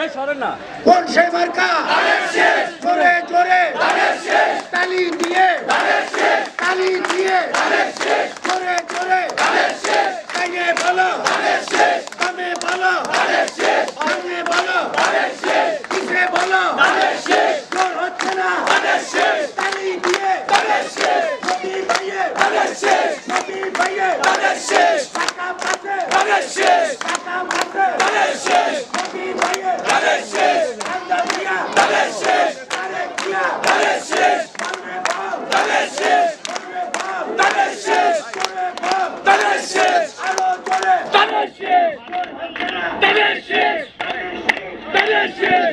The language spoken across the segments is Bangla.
এই কোন সেই মার্কা? জোরে জোরে। তালি দিয়ে। তালি দিয়ে। জোরে জোরে। কাইয়ে বলো। কামে বলো। কামে বলো। কিসে বলো। হবে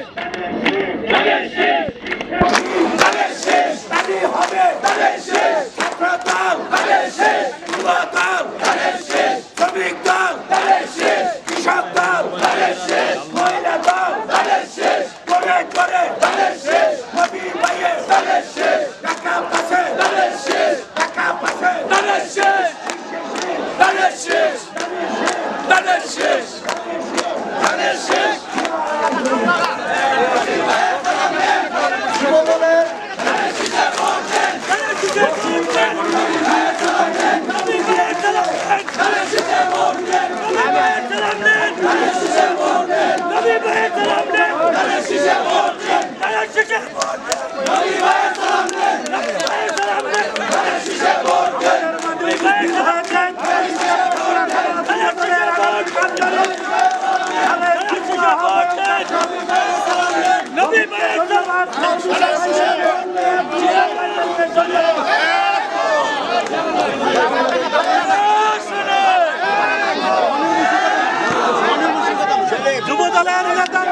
Alexis Gerbrandel Alexis Gerbrandel Alexis Gerbrandel Galera, ele tá